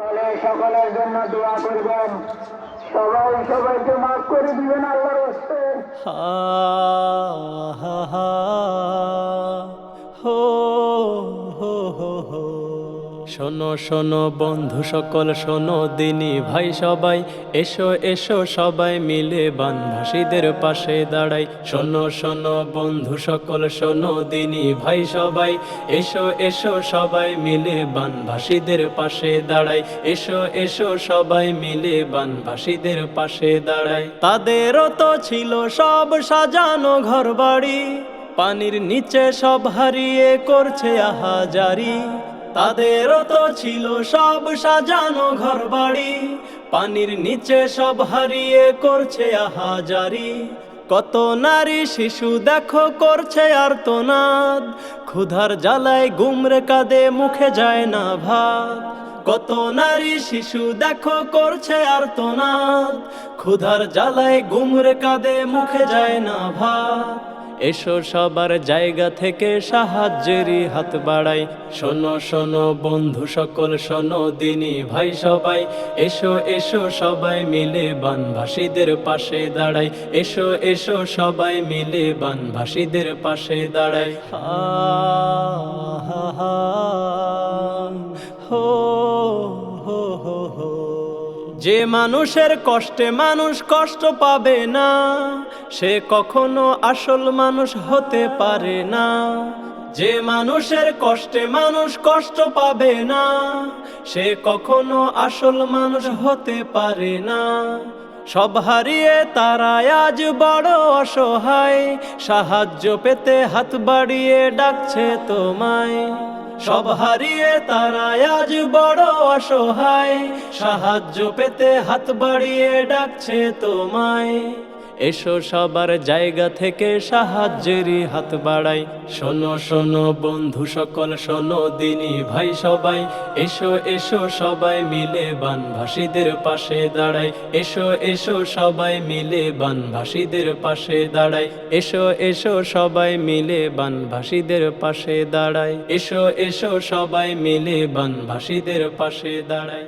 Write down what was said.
তাহলে সকলের জন্য দোয়া করবেন। সবাই সবাইকে মাফ করে দিবেন আল্লাহর হস্তে। হা হা হা, হো শোনো শোনো বন্ধু সকল, শোনো দিনী ভাই সবাই। এসো এসো সবাই মিলে বানভাসীদের পাশে দাঁড়াই। শোনো শোনো বন্ধু সকল, শোনো দিনী ভাই সবাই। এসো এসো সবাই মিলে বানভাসীদের পাশে দাঁড়াই। এসো এসো সবাই মিলে বানভাসীদের পাশে দাঁড়াই। তাদেরও তো ছিল সব সাজানো ঘর বাড়ি পানির নিচে সব হারিয়ে করছে আহাজারি। তাদেরও তো ছিল সব সাজানো ঘর বাড়ি পানির নিচে সব হারিয়ে করছে আহাজারি। কত নারী শিশু দেখো করছে আর তোনাদ ক্ষুধার জ্বালায় গুমরে কাঁদে, মুখে যায় না ভাত। কত নারী শিশু দেখো করছে আর তোনাদ ক্ষুধার জ্বালায় গুমরে কাঁদে, মুখে যায় না ভাত। এসো সবার জায়গা থেকে সাহায্যেরই হাত বাড়াই। শোনো শোনো বন্ধু সকল, শোনো দিনী ভাই সবাই। এসো এসো সবাই মিলে বানভাসীদের পাশে দাঁড়াই। এসো এসো সবাই মিলে বানভাসীদের পাশে দাঁড়াই। হা যে মানুষের কষ্টে মানুষ কষ্ট পাবে না, সে কখনো আসল মানুষ হতে পারে না। যে মানুষের কষ্টে মানুষ কষ্ট পাবে না, সে কখনো আসল মানুষ হতে পারে না। সব হারিয়ে তারা আজ বড় অসহায়, সাহায্য পেতে হাত বাড়িয়ে ডাকছে তোমায়। সব হারিয়ে তারা আজ বড় অসহায়। সাহায্য পেতে হাত বাড়িয়ে ডাকছে তোমায়। এসো সবার জায়গা থেকে সাহায্যেরই হাত বাড়াই। শোনো শোনো বন্ধু সকল, শোনো দিনী ভাই সবাই। এসো এসো সবাই মিলে বানভাসীদের পাশে দাঁড়াই। এসো এসো সবাই মিলে বানভাসীদের পাশে দাঁড়াই। এসো এসো সবাই মিলে বানভাসীদের পাশে দাঁড়াই। এসো এসো সবাই মিলে বানভাসীদের পাশে দাঁড়াই।